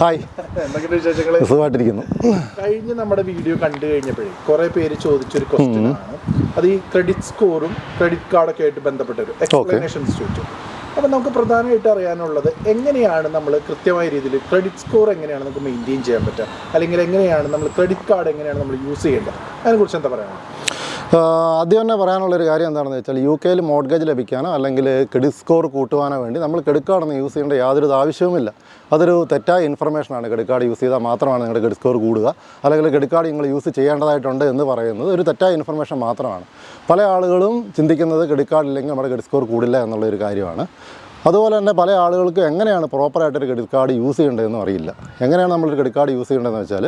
Hi. എന്തൊക്കെയുണ്ട് വിശേഷങ്ങൾ സുഖമായിട്ടിരിക്കുന്നു. കഴിഞ്ഞ നമ്മുടെ വീഡിയോ കണ്ടു കഴിഞ്ഞപ്പോഴേ കുറെ പേര് ചോദിച്ചൊരു ക്വസ്റ്റ്യൻ ആണ്. അത് ഈ ക്രെഡിറ്റ് സ്കോറും ക്രെഡിറ്റ് കാർഡൊക്കെ ആയിട്ട് ബന്ധപ്പെട്ട ഒരു എക്സ്പ്ലനേഷൻസ് ചോദിച്ചു. അപ്പം നമുക്ക് പ്രധാനമായിട്ട് അറിയാനുള്ളത് എങ്ങനെയാണ് നമ്മൾ കൃത്യമായ രീതിയിൽ ക്രെഡിറ്റ് സ്കോർ എങ്ങനെയാണ് നമുക്ക് മെയിന്റെയിൻ ചെയ്യാൻ പറ്റുക? അല്ലെങ്കിൽ എങ്ങനെയാണ് നമ്മൾ ക്രെഡിറ്റ് കാർഡ് എങ്ങനെയാണ് നമ്മൾ യൂസ് ചെയ്യേണ്ടത്? അതിനെക്കുറിച്ച് എന്താ ആഹ് ആദ്യം തന്നെ പറയാനുള്ളൊരു കാര്യം എന്താണെന്ന് വെച്ചാൽ യു കെയിൽ മോഡ്ഗേജ് ലഭിക്കാനോ അല്ലെങ്കിൽ ക്രെഡിറ്റ് സ്കോർ കൂട്ടുവാനോ വേണ്ടി നമ്മൾ ക്രെഡിറ്റ് കാർഡൊന്നും യൂസ് ചെയ്യേണ്ട യാതൊരു ആവശ്യവുമില്ല. അതൊരു തെറ്റായ ഇൻഫർമേഷനാണ് ക്രെഡിറ്റ് കാർഡ് യൂസ് ചെയ്താൽ മാത്രമാണ് നിങ്ങളുടെ ക്രെഡിറ്റ് സ്കോർ കൂടുക. അല്ലെങ്കിൽ ക്രെഡിറ്റ് കാർഡ് നിങ്ങൾ യൂസ് ചെയ്യേണ്ടതായിട്ടുണ്ട് എന്ന് പറയുന്നത് ഒരു തെറ്റായ ഇൻഫർമേഷൻ മാത്രമാണ്. പല ആളുകളും ചിന്തിക്കുന്നത് ക്രെഡിറ്റ് കാർഡ് ഇല്ലെങ്കിൽ നമ്മുടെ ക്രെഡിറ്റ് സ്കോർ കൂടില്ല എന്നുള്ളൊരു കാര്യമാണ്. അതുപോലെ തന്നെ പല ആളുകൾക്കും എങ്ങനെയാണ് പ്രോപ്പറായിട്ടൊരു ക്രെഡിറ്റ് കാർഡ് യൂസ് ചെയ്യേണ്ടതെന്നും അറിയില്ല. എങ്ങനെയാണ് നമ്മളൊരു ക്രെഡിറ്റ് കാർഡ് യൂസ് ചെയ്യേണ്ടതെന്ന് വെച്ചാൽ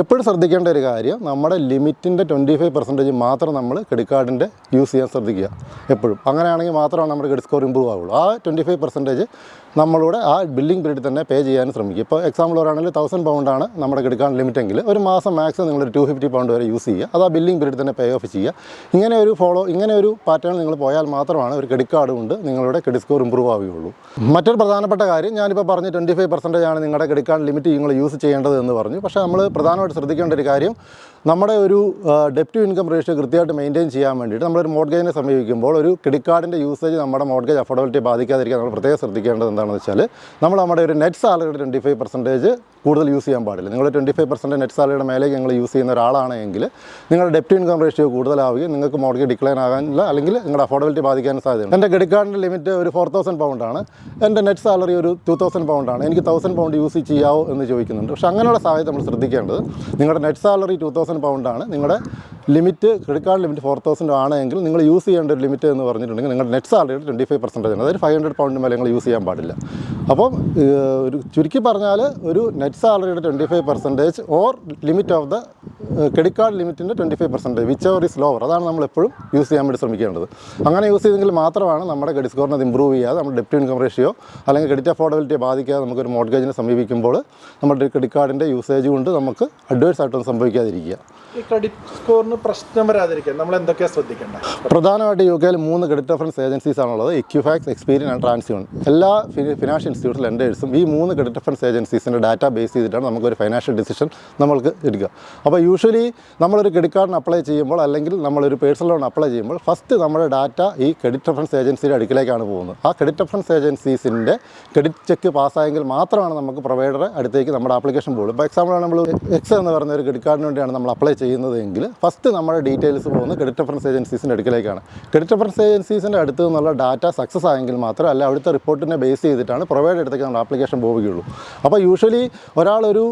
എപ്പോഴും ശ്രദ്ധിക്കേണ്ട ഒരു കാര്യം നമ്മുടെ ലിമിറ്റിന്റെ ട്വന്റി ഫൈവ് പെർസെന്റേജ് മാത്രം നമ്മൾ ക്രെഡിറ്റ് കാർഡിന്റെ യൂസ് ചെയ്യാൻ ശ്രദ്ധിക്കുക എപ്പോഴും. അങ്ങനെയാണെങ്കിൽ മാത്രമാണ് നമ്മുടെ ക്രെഡിറ്റ് സ്കോർ ഇമ്പ്രൂവ് ആവുള്ളൂ. ആ ട്വന്റി ഫൈവ് പെർസെന്റേജ് നമ്മളുടെ ആ ബില്ലിംഗ് പീരീഡ് തന്നെ പേ ചെയ്യാൻ ശ്രമിക്കും. ഇപ്പോൾ എക്സാമ്പിൾ പറയുകയാണെങ്കിൽ തൗസൻഡ് ആണ് നമ്മുടെ എടുക്കാൻ ലിമിറ്റെങ്കിൽ ലിമിറ്റ് ഒരു മാസം മാക്സിമം നിങ്ങൾ ടു ഫിഫ്റ്റി പൗണ്ട് വരെ യൂസ് ചെയ്യുക. അത് ആ ബില്ലിംഗ് പീരീഡ് തന്നെ പേ ഓഫ് ചെയ്യുക. ഇങ്ങനെ ഒരു ഫോളോ ഇങ്ങനെ ഒരു പാറ്റേൺ നിങ്ങൾ പോയാൽ മാത്രമാണ് ഒരു ക്രെഡിറ്റ് കാർഡ് കൊണ്ട് നിങ്ങളുടെ ക്രെഡിറ്റ് സ്കോർ ഇമ്പ്രൂവ് ആവുകയുള്ളൂ. മറ്റൊരു പ്രധാനപ്പെട്ട കാര്യം ഞാനിപ്പോൾ പറഞ്ഞ് ട്വന്റി ഫൈവ് പെർസെന്റേജ് ആണ് നിങ്ങളുടെ ക്രെഡിറ്റ് കാർഡ് ലിമിറ്റ് നിങ്ങൾ യൂസ് ചെയ്യേണ്ടത് എന്ന് പറഞ്ഞു. പക്ഷേ നമ്മൾ പ്രധാനമായിട്ട് ശ്രദ്ധിക്കേണ്ട ഒരു കാര്യം നമ്മുടെ ഒരു ഡെപ്റ്റ് ഇൻകം റേഷ്യോ കൃത്യമായിട്ട് മെയിന്റെയിൻ ചെയ്യാൻ വേണ്ടിയിട്ട് നമ്മളൊരു മോഡ്ഗേജിനെ സമീപിക്കുമ്പോൾ ഒരു ക്രെഡിറ്റ് കാർഡിന്റെ യൂസേജ് നമ്മുടെ മോഡ്ഗേജ് അഫോർഡബിലിറ്റി ബാധിക്കാതിരിക്കാൻ നമ്മൾ പ്രത്യേകം ശ്രദ്ധിക്കേണ്ടത് എന്താണെന്ന് വെച്ചാൽ നമ്മൾ നമ്മുടെ ഒരു നെറ്റ് സാലറിയുടെ ട്വന്റി ഫൈവ് പെർസെന്റേജ് കൂടുതൽ യൂസ് ചെയ്യാൻ പാടില്ല. നിങ്ങൾ ട്വന്റി ഫൈവ് പെർസെന്റ് നെറ്റ് സാലറിയുടെ മേലേക്ക് നിങ്ങൾ യൂസ് ചെയ്യുന്ന ഒരാളാണെങ്കിൽ നിങ്ങളുടെ ഡെപ്റ്റ് ഇൻകം റേഷ്യോ കൂടുതലാവുകയും നിങ്ങൾക്ക് മോഡ്ഗേജ് ഡിക്ലൈൻ ആകാനില്ല അല്ലെങ്കിൽ നിങ്ങളുടെ അഫോർഡബിലിറ്റി ബാധിക്കാൻ സാധ്യതയുണ്ട്. എന്റെ ക്രെഡിറ്റ് കാർഡിന്റെ ലിമിറ്റ് ഒരു ഫോർ തൗസൻഡ് പൗണ്ടാണ് എന്റെ നെറ്റ് സാലറി ഒരു ടു തൗസൻഡ് പൗണ്ടാണ് എനിക്ക് തൗസൻഡ് പൗണ്ട് യൂസ് ചെയ്യാവോ എന്ന് ചോദിക്കുന്നുണ്ട്. പക്ഷേ അങ്ങനെയുള്ള സാഹചര്യം നമ്മൾ ശ്രദ്ധിക്കേണ്ടത് നിങ്ങളുടെ നെറ്റ് സാലറി ടു തൗസൻഡ് പൗണ്ടാണ് നിങ്ങളുടെ limit credit card limit four thousand ആണെങ്കിൽ നിങ്ങൾ യൂസ് ചെയ്യേണ്ട ഒരു ലിമിറ്റ് എന്ന് പറഞ്ഞിട്ടുണ്ടെങ്കിൽ നിങ്ങളുടെ നെറ്റ് സാലറിയുടെ ട്വന്റി ഫൈവ് പെർസെന്റേജ് ആണ്. അതായത് ഫൈവ് ഹൺഡ്രഡ് പൗണ്ട് മേലെ നിങ്ങൾ യൂസ് ചെയ്യാൻ പാടില്ല. അപ്പം ഒരു ചുരുക്കി പറഞ്ഞാൽ ഒരു net സാലറിയുടെ twenty five percentage or limit of the credit card ലിമിറ്റിന്റെ twenty five percentage whichever is lower അതാണ് നമ്മൾ എപ്പോഴും യൂസ് ചെയ്യാൻ വേണ്ടി ശ്രമിക്കേണ്ടത്. അങ്ങനെ യൂസ് ചെയ്തെങ്കിൽ മാത്രമാണ് നമ്മുടെ ക്രെഡിറ്റ് സ്കോറിനെ അത് ഇമ്പ്രൂവ് ചെയ്യാതെ നമ്മുടെ ഡെപ്റ്റ് ഇൻകം റേഷ്യോ അല്ലെങ്കിൽ ക്രെഡിറ്റ് അഫോർഡബിലിറ്റിയെ ബാധിക്കാതെ നമുക്കൊരു മോഡ്ഗേജിനെ സമീപിക്കുമ്പോൾ നമ്മുടെ ക്രെഡിറ്റ് കാർഡിന്റെ യൂസേജ് കൊണ്ട് നമുക്ക് അഡ്വേഴ്സ് ആയിട്ടൊന്നും സംഭവിക്കാതിരിക്കുക. ഈ ക്രെഡിറ്റ് സ്കോറിന് പ്രശ്നം വരാതിരിക്കാൻ നമ്മൾ എന്തൊക്കെയാണ് ശ്രദ്ധിക്കേണ്ടത്? പ്രധാനമായിട്ട് യു കെയിൽ മൂന്ന് ക്രെഡിറ്റ് റെഫറൻസ് ഏജൻസീസ് ആണുള്ളത്. എക്യുഫാക്സ് എക്സ്പീരിയൻ ആൻഡ് ട്രാൻസ്യൂൺ എല്ലാ ഫിനാൻഷ്യൽ ഇൻസ്റ്റിറ്റ്യൂട്ട് ലെൻഡേഴ്സും ഈ മൂന്ന് ക്രെഡിറ്റ് റെഫറൻസ് ഏജൻസീസിന്റെ ഡാറ്റ ബേസ് ചെയ്തിട്ടാണ് നമുക്കൊരു ഫൈനാൻഷ്യൽ ഡിസിഷൻ നമ്മൾക്ക് എടുക്കുക. അപ്പോൾ യൂഷ്വലി നമ്മളൊരു ക്രെഡിറ്റ് കാർഡിന് അപ്ലൈ ചെയ്യുമ്പോൾ അല്ലെങ്കിൽ നമ്മളൊരു പേഴ്സണൽ ലോൺ അപ്ലൈ ചെയ്യുമ്പോൾ ഫസ്റ്റ് നമ്മുടെ ഡാറ്റ ഈ ക്രെഡിറ്റ് റെഫറൻസ് ഏജൻസിയുടെ അടുക്കിലേക്കാണ് പോകുന്നത്. ആ ക്രെഡിറ്റ് റെഫറൻസ് ഏജൻസീസിന്റെ ക്രെഡിറ്റ് ചെക്ക് പാസ്സായെങ്കിൽ മാത്രമാണ് നമുക്ക് പ്രൊവൈഡറെ അടുത്തേക്ക് നമ്മുടെ ആപ്ലിക്കേഷൻ പോകുള്ളൂ ഇപ്പോൾ എക്സാമ്പിളാണ് നമ്മൾ എക്സ് എന്ന് പറയുന്ന ഒരു ക്രെഡിറ്റ് കാർഡിന് വേണ്ടിയാണ് നമ്മൾ അപ്ലൈ ചെയ്യുന്നത് എങ്കിൽ ഫസ്റ്റ് നമ്മുടെ ഡീറ്റെയിൽസ് പോകുന്നത് ക്രെഡിറ്റ് റഫറൻസ് ഏജൻസീസിന്റെ അടുക്കിലേക്കാണ്. ക്രെഡിറ്റ് റഫറൻസ് ഏജൻസീസിന്റെ അടുത്ത് നിന്നുള്ള ഡാറ്റ സക്സസ് ആയെങ്കിൽ മാത്രം അല്ല അവിടുത്തെ റിപ്പോർട്ടിനെ ബേസ് ചെയ്തിട്ടാണ് പ്രൊവൈഡ് എടുത്തേക്ക് നമ്മുടെ ആപ്ലിക്കേഷൻ പോവുകയുള്ളൂ. അപ്പോൾ യൂഷ്വലി ഒരാളൊരു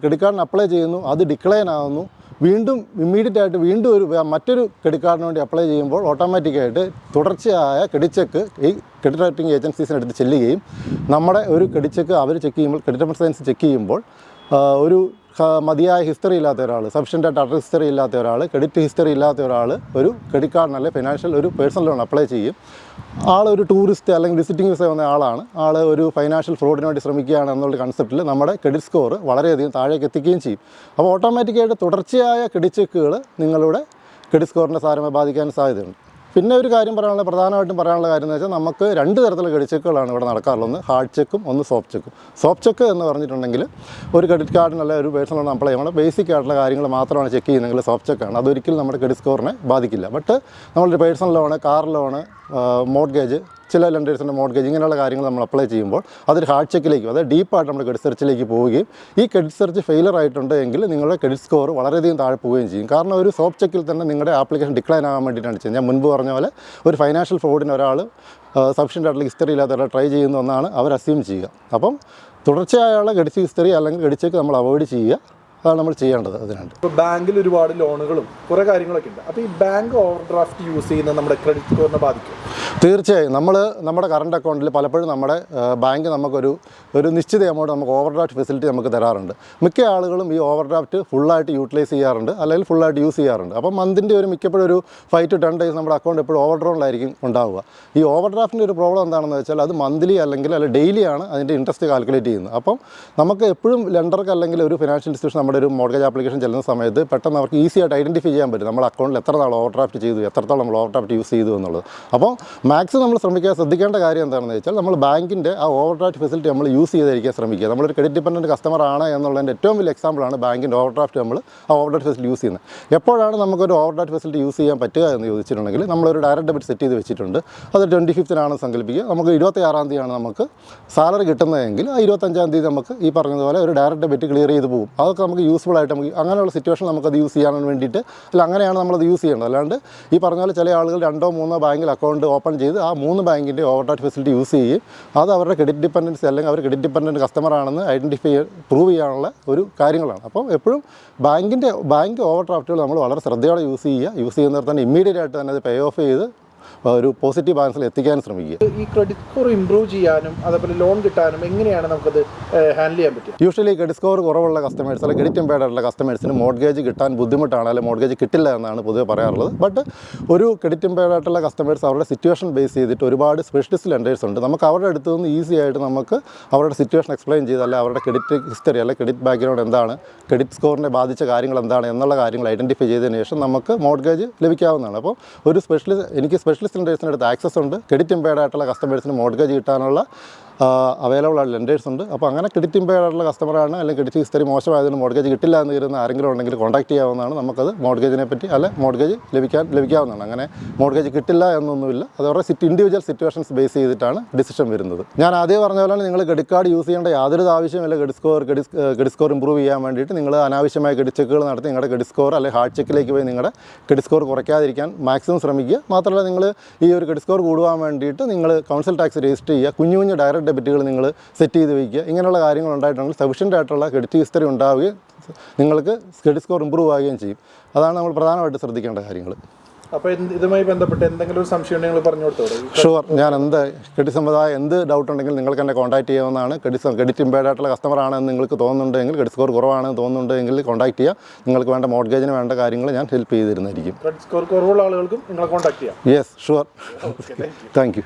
ക്രെഡിറ്റ് കാർഡിന് അപ്ലൈ ചെയ്യുന്നു അത് ഡിക്ലൈൻ ആകുന്നു വീണ്ടും ഇമ്മീഡിയറ്റ് ആയിട്ട് വീണ്ടും ഒരു മറ്റൊരു ക്രെഡിറ്റ് കാർഡിന് വേണ്ടി അപ്ലൈ ചെയ്യുമ്പോൾ ഓട്ടോമാറ്റിക്കായിട്ട് തുടർച്ചയായ ക്രെഡിറ്റ് ചെക്ക് ഈ ക്രെഡിറ്റ് റേറ്റിംഗ് അടുത്ത് ചെല്ലുകയും നമ്മുടെ ഒരു ക്രെഡിറ്റ് ചെക്ക് അവർ ചെക്ക് ചെയ്യുമ്പോൾ ക്രെഡിറ്റ് റെഫറൻസ് ചെക്ക് ചെയ്യുമ്പോൾ ഒരു മതിയായ ഹിസ്റ്ററി ഇല്ലാത്ത ഒരാൾ സഫിഷ്യന്റ് ആയിട്ട് അഡ്രസ് ഹിസ്റ്ററി ഇല്ലാത്ത ഒരാൾ ക്രെഡിറ്റ് ഹിസ്റ്ററി ഇല്ലാത്ത ഒരാൾ ഒരു ക്രെഡിറ്റ് കാർഡിന് അല്ലെങ്കിൽ ഫിനാൻഷ്യൽ ഒരു പേഴ്സണൽ ലോൺ അപ്ലൈ ചെയ്യും. ആൾ ഒരു ടൂറിസ്റ്റ് അല്ലെങ്കിൽ വിസിറ്റിംഗ് വിസ വന്ന ആളാണ്. ആൾ ഒരു ഫൈനാൻഷ്യൽ ഫ്രോഡിന് വേണ്ടി ശ്രമിക്കുകയാണ് എന്നുള്ള കൺസെപ്റ്റിൽ നമ്മുടെ ക്രെഡിറ്റ് സ്കോർ വളരെയധികം താഴേക്ക് എത്തിക്കുകയും ചെയ്യും. അപ്പോൾ ഓട്ടോമാറ്റിക്കായിട്ട് തുടർച്ചയായ ക്രെഡിറ്റ് ചെക്കുകൾ നിങ്ങളുടെ ക്രെഡിറ്റ് സ്കോറിനെ സാരമായി ബാധിക്കാൻ സാധ്യതയുണ്ട്. പിന്നെ ഒരു കാര്യം പറയാനുള്ള പ്രധാനമായിട്ടും പറയാനുള്ള കാര്യം എന്ന് വെച്ചാൽ നമുക്ക് രണ്ട് തരത്തിലുള്ള ക്രെഡിറ്റ് ചെക്കുകളാണ് ഇവിടെ നടക്കാറുള്ളത്. ഒന്ന് ഹാർഡ് ചെക്കും ഒന്ന് സോഫ്റ്റ് ചെക്കും സോഫ്റ്റ് ചെക്ക് എന്ന് പറഞ്ഞിട്ടുണ്ടെങ്കിൽ ഒരു ക്രെഡിറ്റ് കാർഡിനുള്ള ഒരു പേഴ്സണൽ ലോൺ അപ്ലൈ ചെയ്യുമ്പോൾ ബേസിക് ആയിട്ടുള്ള കാര്യങ്ങൾ മാത്രമാണ് ചെക്ക് ചെയ്യുന്നതെങ്കിൽ സോഫ്റ്റ് ചെക്കാണ് അതൊരിക്കലും നമ്മുടെ ക്രെഡിറ്റ് സ്കോറിനെ ബാധിക്കില്ല. ബട്ട് നമ്മളൊരു personal loan car loan mortgage ചില ലെൻഡേഴ്സിന്റെ മോഡ്ഗേജ് ഇങ്ങനെയുള്ള കാര്യങ്ങൾ നമ്മൾ അപ്ലൈ ചെയ്യുമ്പോൾ അതൊരു ഹാർഡ് ചെക്കിലേക്ക് അതായത് ഡീപ്പായിട്ട് നമ്മുടെ ക്രെഡിറ്റ് സെർച്ചിലേക്ക് പോവുകയും ഈ ക്രെഡിറ്റ് സെർച്ച് ഫെയിലർ ആയിട്ടുണ്ട് എങ്കിൽ നിങ്ങളുടെ ക്രെഡിറ്റ് സ്കോർ വളരെയധികം താഴെ പോവുകയും ചെയ്യും. കാരണം ഒരു സോഫ്റ്റ് ചെക്കിൽ തന്നെ നിങ്ങളുടെ ആപ്ലിക്കേഷൻ ഡിക്ലൈൻ ആകാൻ വേണ്ടിയിട്ടാണ് ചെയ്യുന്നത്. ഞാൻ മുൻപ് പറഞ്ഞ പോലെ ഒരു ഫൈനാൻഷ്യൽ ഫ്രോഡിന് ഒരാൾ സഫിഷ്യന്റ് ആയിട്ടുള്ള ഹിസ്റ്ററി ഇല്ലാത്ത ഒരാൾ ട്രൈ ചെയ്യുന്ന ഒന്നാണ് അവർ അസ്യൂം ചെയ്യുക. അപ്പം തുടർച്ചയായുള്ള ഗഡിച്ച് ഹിസ്റ്ററി അല്ലെങ്കിൽ ഗഡിച്ചേക്ക് നമ്മൾ അവോയ്ഡ് ചെയ്യുക. അതാണ് നമ്മൾ ചെയ്യേണ്ടത് അതിനായിട്ട് ഇപ്പോൾ ബാങ്കിൽ ഒരുപാട് ലോണുകളും കുറേ കാര്യങ്ങളൊക്കെ ഉണ്ട്. അപ്പോൾ ഈ ബാങ്ക് ഓവർ ഡ്രാഫ്റ്റ് യൂസ് ചെയ്യുന്നത് നമ്മുടെ ക്രെഡിറ്റ് സ്കോറിനെ ബാധിക്കും. തീർച്ചയായും. നമ്മൾ നമ്മുടെ കറണ്ട് അക്കൗണ്ടിൽ പലപ്പോഴും നമ്മുടെ ബാങ്ക് നമുക്കൊരു ഒരു നിശ്ചിത എമൗണ്ട് നമുക്ക് ഓവർ ഡ്രാഫ്റ്റ് ഫെസിലിറ്റി നമുക്ക് തരാറുണ്ട്. മിക്ക ആളുകളും ഈ ഓവർ ഡ്രാഫ്റ്റ് ഫുള്ളായിട്ട് യൂട്ടിലൈസ് ചെയ്യാറുണ്ട് അല്ലെങ്കിൽ ഫുള്ളായിട്ട് യൂസ് ചെയ്യാറുണ്ട്. അപ്പോൾ മന്തിന്റെ ഒരു മിക്കപ്പോഴും ഒരു ഫൈവ് ടു ടെൻ ഡേയ്സ് നമ്മുടെ അക്കൗണ്ട് എപ്പോഴും ഓവർ ഡ്രോണിലായിരിക്കും ഉണ്ടാവുക. ഈ ഓവർ ഡ്രാഫ്റ്റിന്റെ ഒരു പ്രോബ്ലം എന്താണെന്ന് വെച്ചാൽ അത് മന്ത്ലി അല്ലെങ്കിൽ അല്ലെങ്കിൽ ഡെയിലിയാണ് ആണ് അതിന്റെ ഇൻട്രസ്റ്റ് കാൽക്കുലേറ്റ് ചെയ്യുന്നത്. അപ്പം നമുക്ക് എപ്പോഴും ലെൻഡർക്ക് അല്ലെങ്കിൽ ഒരു ഫിനാൻഷ്യൽ ഇൻസ്റ്റിറ്റ്യൂഷൻ നമ്മുടെ നമ്മുടെ ഒരു മോർഗേജ് ആപ്ലിക്കേഷൻ ചെല്ലുന്ന സമയത്ത് പെട്ടെന്ന് അവർക്ക് ഈസി ആയിട്ട് ഐഡന്റിഫൈ ചെയ്യാൻ പറ്റും. നമ്മൾ അക്കൗണ്ടിൽ എത്ര നാൾ ഓവർ ഡ്രാഫ്റ്റ് ചെയ്തു എത്രത്തോളം നമ്മൾ ഓവർ ഡ്രാഫ്റ്റ് യൂസ് ചെയ്തു എന്നുള്ളത്. അപ്പോൾ മാക്സിമം നമ്മൾ ശ്രമിക്കുക ശ്രദ്ധിക്കേണ്ട കാര്യം എന്താണെന്ന് വെച്ചാൽ നമ്മൾ ബാങ്കിന്റെ ആ ഓവർഡ്രാഫ്റ്റ് ഫെസിലിറ്റി നമ്മൾ യൂസ് ചെയ്തായിരിക്കാൻ ശ്രമിക്കുക. നമ്മളൊരു ക്രെഡിറ്റ് ഡിപ്പെൻഡന്റ് കസ്റ്റമർ ആണ് എന്നുള്ളതിന്റെ ഏറ്റവും വലിയ എക്സാമ്പിളാണ് ബാങ്കിന്റെ ഓവർ ഡ്രാഫ്റ്റ് നമ്മൾ ആ ഓവർഡ്രാഫ്റ്റ് ഫെസിലിറ്റി യൂസ് ചെയ്യുന്നത്. എപ്പോഴാണ് നമുക്കൊരു ഓവർ ഡ്രാഫ്റ്റ് ഫെസിലിറ്റി യൂസ് ചെയ്യാൻ പറ്റുക എന്ന് ചോദിച്ചിട്ടുണ്ടെങ്കിൽ നമ്മളൊരു ഡയറക്ട് ഡെബിറ്റ് സെറ്റ് ചെയ്ത് വെച്ചിട്ടുണ്ട്. അത് ട്വന്റി ഫിഫ്തിനാണ് സങ്കല്പിക്കുക നമുക്ക് ഇരുപത്തി ആറാം തീയതിയാണ് നമുക്ക് സാലറി കിട്ടുന്നതെങ്കിൽ ആ ഇരുപത്തഞ്ചാം തീയതി നമുക്ക് ഈ പറഞ്ഞതുപോലെ ഒരു ഡയറക്റ്റ് ഡെബിറ്റ് ക്ലിയർ ചെയ്ത് പോകും. അതൊക്കെ നമുക്ക് യൂസ്ഫുൾ ആയിട്ട് നമുക്ക് അങ്ങനെയുള്ള സിറ്റുവേഷൻ നമുക്കത് യൂസ് ചെയ്യാൻ വേണ്ടിയിട്ട് അല്ല അങ്ങനെയാണ് നമ്മളത് യൂസ് ചെയ്യേണ്ടത്. അല്ലാണ്ട് ഈ പറഞ്ഞ പോലെ ചില ആളുകൾ രണ്ടോ മൂന്നോ ബാങ്കിൽ അക്കൗണ്ട് ഓപ്പൺ ചെയ്ത് ആ മൂന്ന് ബാങ്കിന്റെ ഓവർഡ്രാഫ്റ്റ് ഫെസിലിറ്റി യൂസ് ചെയ്യും അത് അവരുടെ ക്രെഡിറ്റ് ഡിപ്പെൻഡൻസി അല്ലെങ്കിൽ അവർ ക്രെഡിറ്റ് ഡിപ്പെൻഡന്റ് കസ്റ്റമർ ആണെന്ന് ഐഡന്റിഫൈ പ്രൂവ് ചെയ്യാനുള്ള ഒരു കാര്യങ്ങളാണ്. അപ്പോൾ എപ്പോഴും ബാങ്കിന്റെ ബാങ്ക് ഓവർഡ്രാഫ്റ്റുകൾ നമ്മൾ വളരെ ശ്രദ്ധയോടെ യൂസ് ചെയ്യുക. യൂസ് ചെയ്യുന്നവർ തന്നെ ഇമ്മീഡിയറ്റ് ആയിട്ട് തന്നെ അത് പേ ഓഫ് ചെയ്ത് ഒരു പോസിറ്റീവ് ബാലൻസിൽ എത്തിക്കാൻ ശ്രമിക്കുക. ഈ ക്രെഡിറ്റ് സ്കോർ ഇംപ്രൂവ് ചെയ്യാനും അതേപോലെ ലോൺ കിട്ടാനും എങ്ങനെയാണ് നമുക്കത് ഹാൻഡിൽ ചെയ്യാൻ പറ്റുക? യൂഷ്വലി ക്രെഡിറ്റ് സ്കോർ കുറവുള്ള കസ്റ്റമേഴ്സ് അല്ലെങ്കിൽ ക്രെഡിറ്റ് ഇമ്പയർഡ് ആയിട്ടുള്ള കസ്റ്റമേഴ്സിന് മോഡ്ഗേജ് കിട്ടാൻ ബുദ്ധിമുട്ടാണ് അല്ലെങ്കിൽ മോഡ്ഗേജ് കിട്ടില്ല എന്നാണ് പൊതുവെ പറയാറുള്ളത്. ബട്ട് ഒരു ക്രെഡിറ്റ് ഇമ്പയർഡ് ആയിട്ടുള്ള കസ്റ്റമേഴ്സ് അവരുടെ സിറ്റുവേഷൻ ബേസ് ചെയ്തിട്ട് ഒരുപാട് സ്പെഷ്യലിസ്റ്റ് ലെൻഡേഴ്സ് ഉണ്ട്. നമുക്ക് അവരുടെ അടുത്ത് നിന്ന് ഈസി ആയിട്ട് നമുക്ക് അവരുടെ സിറ്റുവേഷൻ എക്സ്പ്ലെയിൻ ചെയ്ത് അല്ലെങ്കിൽ അവരുടെ ക്രെഡിറ്റ് ഹിസ്റ്ററി അല്ലെങ്കിൽ ക്രെഡിറ്റ് ബാക്ക്ഗ്രൗണ്ട് എന്താണ് ക്രെഡിറ്റ് സ്കോറിനെ ബാധിച്ച കാര്യങ്ങൾ എന്താണ് എന്നുള്ള കാര്യങ്ങൾ ഐഡന്റിഫൈ ചെയ്തതിന് ശേഷം നമുക്ക് മോഡ്ഗേജ് ലഭിക്കാവുന്നതാണ്. അപ്പോൾ ഒരു സ്പെഷ്യലിസ്റ്റ് എനിക്ക് സ്പെഷ്യലിസ്റ്റ് ലെൻഡേഴ്സിന്റെ അടുത്ത് ആക്സസ് ഉണ്ട്. ക്രെഡിറ്റ് ഇമ്പയർഡ് ആയിട്ടുള്ള കസ്റ്റമേഴ്സിന് മോഡ്ഗേജ് കിട്ടാനുള്ള അവൈലബിൾ ആയ ലെൻഡേഴ്സ് ഉണ്ട് അപ്പോൾ അങ്ങനെ ക്രെഡിറ്റ് ഇമ്പയർഡ് ആയിട്ടുള്ള കസ്റ്റമറാണ് അല്ലെങ്കിൽ ക്രെഡിറ്റ് ഹിസ്റ്ററി മോശമായതിന് മോഡ്ഗേജ് കിട്ടില്ല എന്ന് കരുതുന്ന ആരെങ്കിലും ഉണ്ടെങ്കിൽ കോൺടാക്ട് ചെയ്യാവുന്നതാണ്. നമുക്കത് മോഡ്ഗേജിനെ പറ്റി അല്ലെ മോഡ്ഗേജ് ലഭിക്കാൻ ലഭിക്കാവുന്നതാണ്. അങ്ങനെ മോഡ്ഗേജ് കിട്ടില്ല എന്നൊന്നുമില്ല. അത് അവരുടെ സിറ്റ് ഇൻഡിവിജ്വൽ സിറ്റുവേഷൻസ് ബേസ് ചെയ്തിട്ടാണ് ഡിസിഷൻ വരുന്നത്. ഞാൻ ആദ്യം പറഞ്ഞ പോലെ നിങ്ങൾ ക്രെഡിറ്റ് കാർഡ് യൂസ് ചെയ്യേണ്ട യാതൊരു ആവശ്യമില്ല credit score credit score improve ചെയ്യാൻ വേണ്ടിയിട്ട് നിങ്ങൾ അനാവശ്യമായ ക്രെഡിറ്റ് ചെക്കുകൾ നടത്തി നിങ്ങളുടെ ക്രെഡിറ്റ് സ്കോർ അല്ലെങ്കിൽ ഹാർഡ് ചെക്കിലേക്ക് പോയി നിങ്ങളുടെ ക്രെഡിറ്റ് സ്കോർ കുറയ്ക്കാതിരിക്കാൻ മാക്സിമം ശ്രമിക്കുക. മാത്രമല്ല നിങ്ങൾ ഈ ഒരു ക്രെഡിറ്റ് സ്കോർ കൂടുവാൻ വേണ്ടിയിട്ട് നിങ്ങൾ കൗൺസിൽ ടാക്സ് രജിസ്റ്റർ ചെയ്യുക. കുഞ്ഞു കുഞ്ഞു ഡയറക്റ്റ് ഡെബിറ്റുകൾ നിങ്ങൾ സെറ്റ് ചെയ്ത് വയ്ക്കുക ഇങ്ങനെയുള്ള കാര്യങ്ങൾ ഉണ്ടായിട്ടുണ്ടെങ്കിൽ സഫീഷ്യന്റ് ആയിട്ടുള്ള ക്രെഡിറ്റ് ഹിസ്റ്ററി ഉണ്ടാവുകയും നിങ്ങൾക്ക് ക്രെഡിറ്റ് സ്കോർ ഇമ്പ്രൂവ് ആവുകയും ചെയ്യും. അതാണ് നമ്മൾ പ്രധാനമായിട്ട് ശ്രദ്ധിക്കേണ്ട കാര്യങ്ങൾ. അപ്പോൾ ഇതുമായി ബന്ധപ്പെട്ട് എന്തെങ്കിലും ഒരു സംശയം ഉണ്ടെങ്കിൽ നിങ്ങൾ പറഞ്ഞു കൊടുത്തോളൂ ഷുവർ ഞാൻ എന്ത് ക്രെഡിറ്റ് സംബന്ധമായ എന്ത് ഡൗട്ട് ഉണ്ടെങ്കിൽ നിങ്ങൾക്ക് എന്നെ കോൺടാക്ട് ചെയ്യാവുന്നതാണ്. ക്രെഡിറ്റ് ക്രെഡിറ്റ് ഇമ്പേർഡ് ആയിട്ടുള്ള കസ്റ്റമർ ആണെന്ന് നിങ്ങൾക്ക് തോന്നുന്നുണ്ടെങ്കിൽ ക്രെഡിറ്റ് സ്കോർ കുറവാണെന്ന് തോന്നുന്നുണ്ടെങ്കിൽ കോൺടാക്ട് ചെയ്യുക നിങ്ങൾക്ക് വേണ്ട മോഡ്ഗേജിന് വേണ്ട കാര്യങ്ങൾ ഞാൻ ഹെൽപ്പ് ചെയ്തിരുന്നിരിക്കും ക്രെഡിറ്റ് സ്കോർ കുറവുള്ള ആളുകൾക്കും നിങ്ങളെ കോൺടാക്ട് ചെയ്യാം. Yes sure thank you